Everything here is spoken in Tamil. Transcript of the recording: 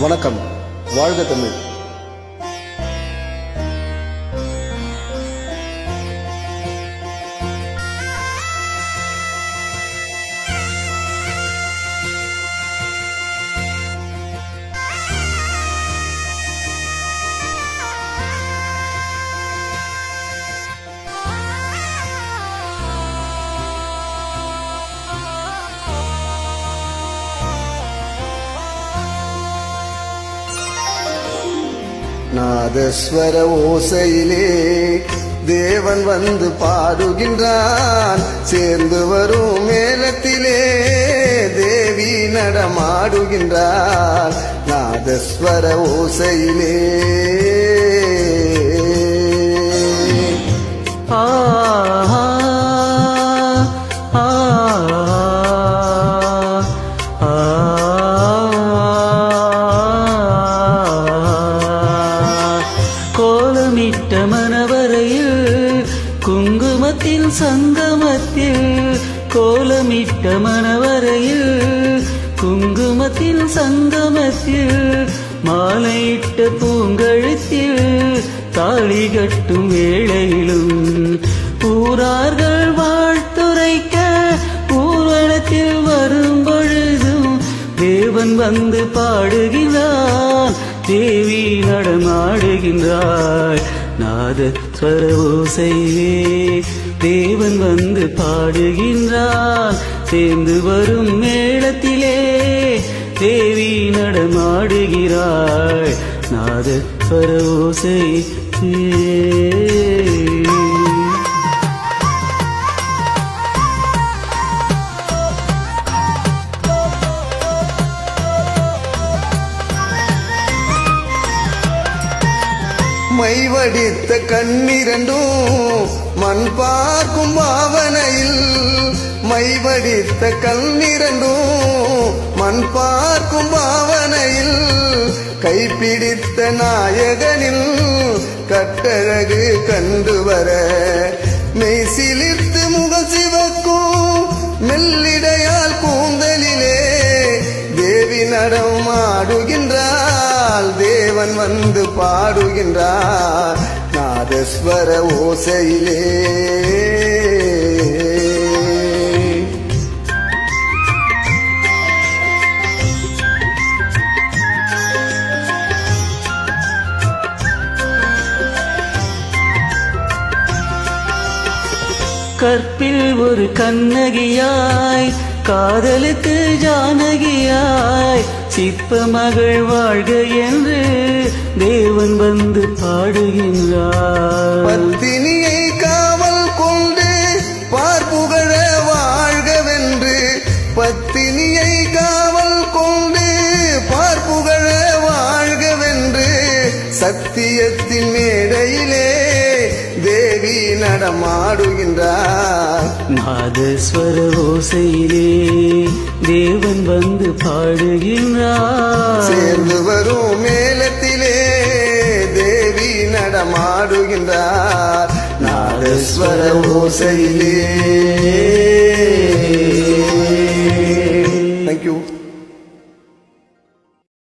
வணக்கம். வாழ்க தமிழ். நாதஸ்வர ஓசையிலே தேவன் வந்து பாடுகின்றான். சேர்ந்து வரும் மேலத்திலே தேவி நடமாடுகின்றான். நாதஸ்வர ஓசையிலே கோலமிட்ட மனவரையில் குங்குமத்தின் சங்கமத்தில் கோலமிட்ட மனவரையில் குங்குமத்தின் சங்கமத்தில் மாலையிட்ட பூங்கழுத்தில் தாலி கட்டும் வேளையிலும் ஊரார்கள் வாழ்த்துரைக்க ஊர்வலத்தில் வரும் பொழுதும் தேவன் வந்து பாடுகிறார். தேவி நடமாடுகின்றாள். நாத ஸ்வர ஓசையிலே தேவன் வந்து பாடுகின்றான். சேர்ந்து வரும் மேளத்திலே தேவி நடமாடுகிறாள். நாத ஸ்வரவோசை ஓசை மைவடித்த கண்ணிரண்டும் மண் பார்க்கும் பாவனையில் மைவடித்த கண்ணிரண்டும் மண் பார்க்கும் பாவனையில் கைப்பிடித்த நாயகனில் கட்டழகு கண்டு வர மெய் சிலிர்த்து முக சிவக்கும் மெல்லிடையால் கூந்தலிலே தேவி நடம் தேவன் வந்து பாடுகின்றார். நாதஸ்வர ஓசையிலே. கற்பில் ஒரு கண்ணகியாய் காதலுக்கு ஜானகியாய் சிப்ப மகள் வாழ்க என்று தேவன் வந்து பாடுகின்றார். பத்தினியை காவல் கொண்டு பார்ப்புகழ வாழ்கவென்று பத்தினியை காவல் கொண்டு பார்ப்புகழ வாழ்கவென்று சத்தியத்தின் மேடையிலே நடமாடுகின்றார். நாதஸ்வர ஓசையிலே தேவன் வந்து பாடுகின்றார். சேர்ந்து வரும் மேளத்திலே தேவி நடமாடுகின்றார். நாதஸ்வர ஓசையிலே